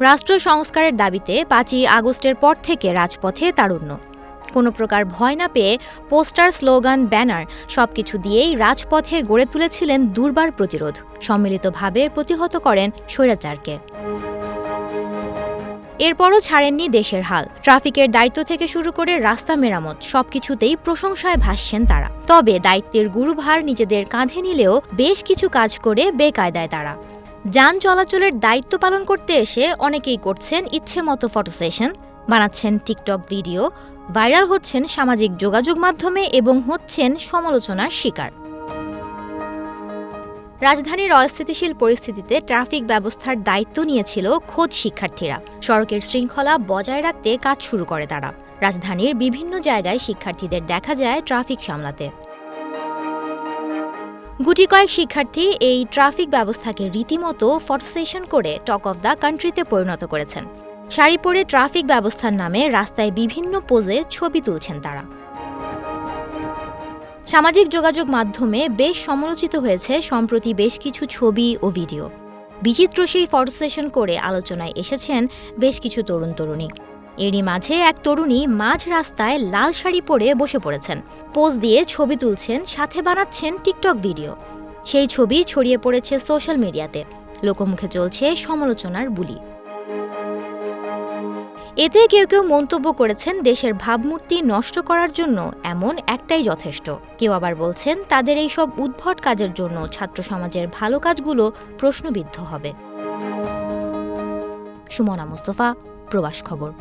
রাষ্ট্র সংস্কারের দাবিতে পাঁচই আগস্টের পর থেকে রাজপথে তারুণ্য। কোনো প্রকার ভয় না পেয়ে পোস্টার, স্লোগান, ব্যানার সব কিছু দিয়েই রাজপথে গড়ে তুলেছিলেন দুর্বার প্রতিরোধ, সম্মিলিতভাবে প্রতিহত করেন স্বৈরাচারকে। এরপরও ছাড়েননি দেশের হাল। ট্রাফিকের দায়িত্ব থেকে শুরু করে রাস্তা মেরামত সবকিছুতেই প্রশংসায় ভাসছেন তারা। তবে দায়িত্বের গুরুভার নিজেদের কাঁধে নিলেও বেশ কিছু কাজ করে বেকায়দায় তারা। যান চলাচলের দায়িত্ব পালন করতে এসে অনেকেই করছেন ইচ্ছে মতো ফটো সেশন, বানাচ্ছেন টিকটক ভিডিও, ভাইরাল হচ্ছেন সামাজিক যোগাযোগ মাধ্যমে এবং হচ্ছেন সমালোচনার শিকার। রাজধানীর অস্থিতিশীল পরিস্থিতিতে ট্রাফিক ব্যবস্থার দায়িত্ব নিয়েছিল খোদ শিক্ষার্থীরা। সড়কের শৃঙ্খলা বজায় রাখতে কাজ শুরু করে তারা। রাজধানীর বিভিন্ন জায়গায় শিক্ষার্থীদের দেখা যায় ট্রাফিক সামলাতে। গুটি কয়েক শিক্ষার্থী এই ট্রাফিক ব্যবস্থাকে রীতিমতো ফটোসেশন করে টক অফ দ্য কান্ট্রিতে পরিণত করেছেন। শাড়ি পরে ট্রাফিক ব্যবস্থার নামে রাস্তায় বিভিন্ন পোজে ছবি তুলছেন তারা। সামাজিক যোগাযোগ মাধ্যমে বেশ সমালোচিত হয়েছে সম্প্রতি বেশ কিছু ছবি ও ভিডিও। বিচিত্র সেই ফটো সেশন করে আলোচনায় এসেছেন বেশ কিছু তরুণ তরুণী এরই মাঝে এক তরুণী মাঝ রাস্তায় লাল শাড়ি পরে বসে পড়েছেন। পোজ দিয়ে ছবি তুলছেন, সাথে বানাচ্ছেন টিকটক ভিডিও। সেই ছবি ছড়িয়ে পড়েছে সোশ্যাল মিডিয়াতে। লোকমুখে চলছে সমালোচনার বুলি। এতে কেউ কেউ মন্তব্য করেছেন, দেশের ভাবমূর্তি নষ্ট করার জন্য এমন একটাই যথেষ্ট। কেউ আবার বলছেন, তাদের এই সব উদ্ভট কাজের জন্য ছাত্র সমাজের ভালো কাজগুলো প্রশ্নবিদ্ধ হবে। সুমনা মুস্তফা, প্রবাস খবর।